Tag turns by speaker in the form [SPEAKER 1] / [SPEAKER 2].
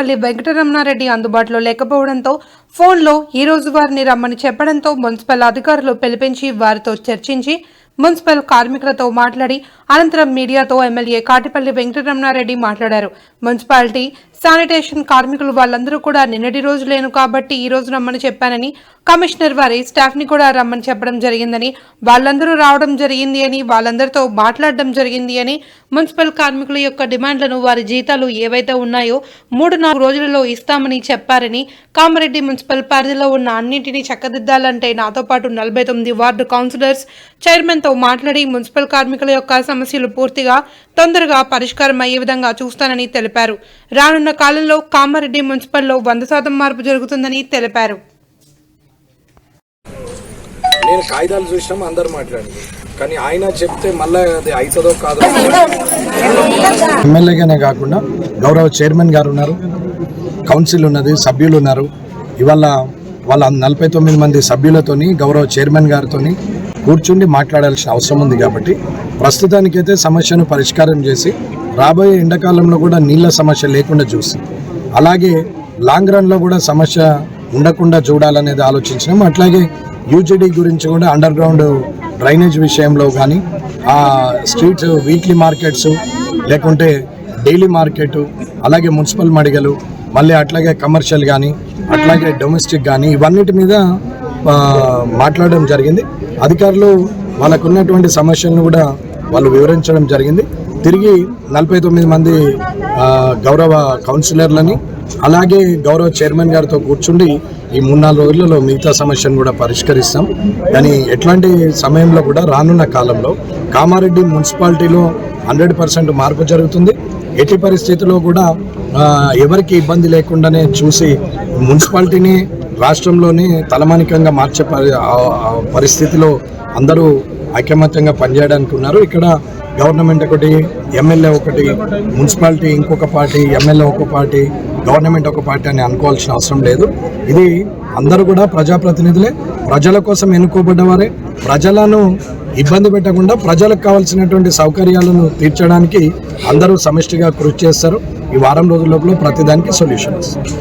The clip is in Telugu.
[SPEAKER 1] పల్లి వెంకటరమణారెడ్డి అందుబాటులో లేకపోవడంతో ఫోన్లో ఈ రోజు వారిని రమ్మని చెప్పడంతో మున్సిపల్ అధికారులు పిలిపించి వారితో చర్చించి మున్సిపల్ కార్మికులతో మాట్లాడి అనంతరం మీడియాతో ఎమ్మెల్యే కాటిపల్లి వెంకటరమణారెడ్డి మాట్లాడారు. మున్సిపాలిటీ శానిటేషన్ కార్మికులు వాళ్ళందరూ కూడా నిన్నటి రోజు లేను కాబట్టి ఈ రోజు రమ్మని చెప్పానని కమిషనర్ వారి స్టాఫ్ని కూడా రమ్మని చెప్పడం జరిగిందని వాళ్ళందరూ రావడం జరిగింది అని వాళ్ళందరితో మాట్లాడడం జరిగింది అని మున్సిపల్ కార్మికుల యొక్క డిమాండ్లను వారి జీతాలు ఏవైతే ఉన్నాయో మూడు నాలుగు రోజులలో ఇస్తామని చెప్పారని కామారెడ్డి మున్సిపల్ పరిధిలో ఉన్న అన్నింటినీ చక్కదిద్దాలంటే నాతో పాటు నలభై తొమ్మిది వార్డు కౌన్సిలర్స్ చైర్మన్తో మాట్లాడి మున్సిపల్ కార్మికుల యొక్క సమస్యలు పూర్తిగా తొందరగా పరిష్కారం అయ్యే విధంగా చూస్తానని తెలిపారు. రానున్న కాలంలో కామారెడ్డి మున్సిపల్లో వంద శాతం మార్పు జరుగుతుందని తెలిపారు.
[SPEAKER 2] నేను కాగితాలు చూసినాం అందరు మాట్లాడింది కానీ ఆయన చెప్తే మళ్ళీ అది అవుతుందో కాదో ఎమ్మెల్యేగానే కాకుండా గౌరవ చైర్మన్ గారు ఉన్నారు కౌన్సిల్ ఉన్నది సభ్యులు ఉన్నారు. ఇవాళ వాళ్ళ నలభై తొమ్మిది మంది సభ్యులతోని గౌరవ చైర్మన్ గారితోని కూర్చుండి మాట్లాడాల్సిన అవసరం ఉంది కాబట్టి ప్రస్తుతానికైతే సమస్యను పరిష్కారం చేసి రాబోయే ఎండాకాలంలో కూడా నీళ్ళ సమస్య లేకుండా చూసి అలాగే లాంగ్ రన్లో కూడా సమస్య ఉండకుండా చూడాలనేది ఆలోచించినాం అట్లాగే యూజీడీ గురించి కూడా అండర్ గ్రౌండ్ డ్రైనేజ్ విషయంలో కానీ ఆ స్ట్రీట్స్ వీక్లీ మార్కెట్స్ లేకుంటే డైలీ మార్కెట్ అలాగే మున్సిపల్ మడిగలు మళ్ళీ అట్లాగే కమర్షియల్ కానీ అట్లాగే డొమెస్టిక్ కానీ ఇవన్నిటి మీద మాట్లాడడం జరిగింది. అధికారులు వాళ్ళకున్నటువంటి సమస్యలను కూడా వాళ్ళు వివరించడం జరిగింది. తిరిగి నలభై తొమ్మిది మంది గౌరవ కౌన్సిలర్లని అలాగే గౌరవ చైర్మన్ గారితో కూర్చుండి ఈ మూడు నాలుగు రోజులలో మిగతా సమస్యను కూడా పరిష్కరిస్తాం. కానీ ఎట్లాంటి సమయంలో కూడా రానున్న కాలంలో కామారెడ్డి మున్సిపాలిటీలో హండ్రెడ్ పర్సెంట్ మార్పు జరుగుతుంది. ఎట్టి పరిస్థితుల్లో కూడా ఎవరికి ఇబ్బంది లేకుండానే చూసి మున్సిపాలిటీని రాష్ట్రంలోని తలమానికంగా మార్చే పరిస్థితిలో అందరూ ఐకమత్యంగా పనిచేయడానికి ఉన్నారు ఇక్కడ గవర్నమెంట్ ఒకటి ఎమ్మెల్యే ఒకటి మున్సిపాలిటీ ఇంకొక పార్టీ ఎమ్మెల్యే ఒక పార్టీ గవర్నమెంట్ ఒక పార్టీ అని అనుకోవాల్సిన అవసరం లేదు. ఇది అందరూ కూడా ప్రజాప్రతినిధులే. ప్రజల కోసం ఎన్నుకోబడ్డవారే. ప్రజలను ఇబ్బంది పెట్టకుండా ప్రజలకు కావాల్సినటువంటి సౌకర్యాలను తీర్చడానికి అందరూ సమిష్టిగా కృషి చేస్తారు. ఈ వారం రోజుల లోపల ప్రతిదానికి సొల్యూషన్ వస్తుంది.